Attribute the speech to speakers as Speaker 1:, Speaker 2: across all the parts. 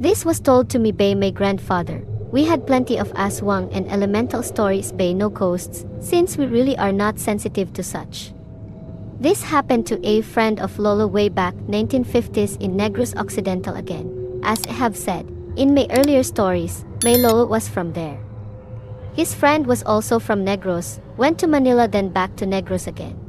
Speaker 1: This was told to me by my grandfather. We had plenty of aswang and elemental stories by no coasts, since we really are not sensitive to such. This happened to a friend of Lolo way back 1950s in Negros Occidental again. As I have said, in my earlier stories, my Lolo was from there. His friend was also from Negros, went to Manila then back to Negros again.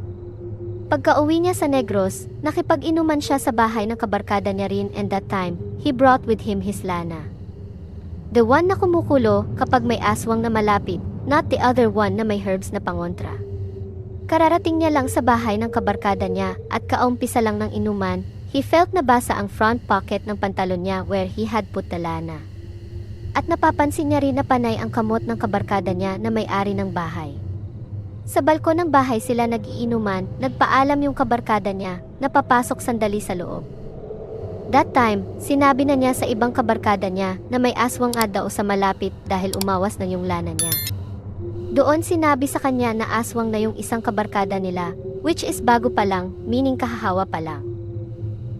Speaker 1: Pagka-uwi niya sa Negros, nakipag-inuman siya sa bahay ng kabarkada niya rin and that time, he brought with him his lana. The one na kumukulo kapag may aswang na malapit, not the other one na may herbs na pangontra. Kararating niya lang sa bahay ng kabarkada niya at kaumpisa lang ng inuman, he felt na basa ang front pocket ng pantalon niya where he had put the lana. At napapansin niya rin na panay ang kamot ng kabarkada niya na may-ari ng bahay. Sa balkon ng bahay sila nagiinuman, nagpaalam yung kabarkada niya na papasok sandali sa loob. That time, sinabi na niya sa ibang kabarkada niya na may aswang nga daw sa malapit dahil umawas na yung lana niya. Doon sinabi sa kanya na aswang na yung isang kabarkada nila, which is bago pa lang, meaning kahahawa pa lang.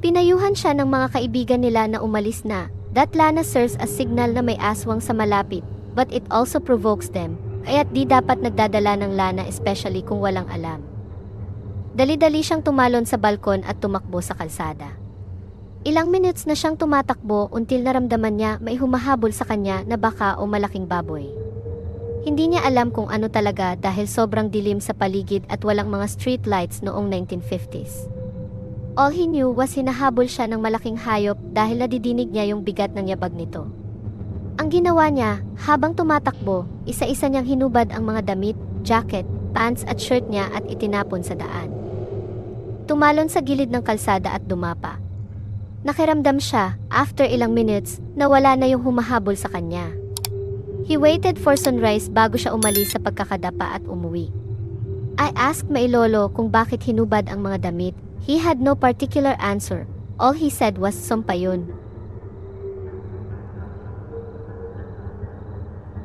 Speaker 1: Pinayuhan siya ng mga kaibigan nila na umalis na. That lana serves as signal na may aswang sa malapit, but it also provokes them, kaya't di dapat nagdadala ng lana especially kung walang alam. Dali-dali siyang tumalon sa balkon at tumakbo sa kalsada. Ilang minutes na siyang tumatakbo until naramdaman niya may humahabol sa kanya na baka o malaking baboy. Hindi niya alam kung ano talaga dahil sobrang dilim sa paligid at walang mga street lights noong 1950s. All he knew was hinahabol siya ng malaking hayop dahil nadidinig niya yung bigat ng yabag nito. Ang ginawa niya, habang tumatakbo, isa-isa niyang hinubad ang mga damit, jacket, pants at shirt niya at itinapon sa daan. Tumalon sa gilid ng kalsada at dumapa. Nakiramdam siya, after ilang minutes, na wala na yung humahabol sa kanya. He waited for sunrise bago siya umalis sa pagkakadapa at umuwi. I asked my lolo kung bakit hinubad ang mga damit. He had no particular answer. All he said was sumpayon.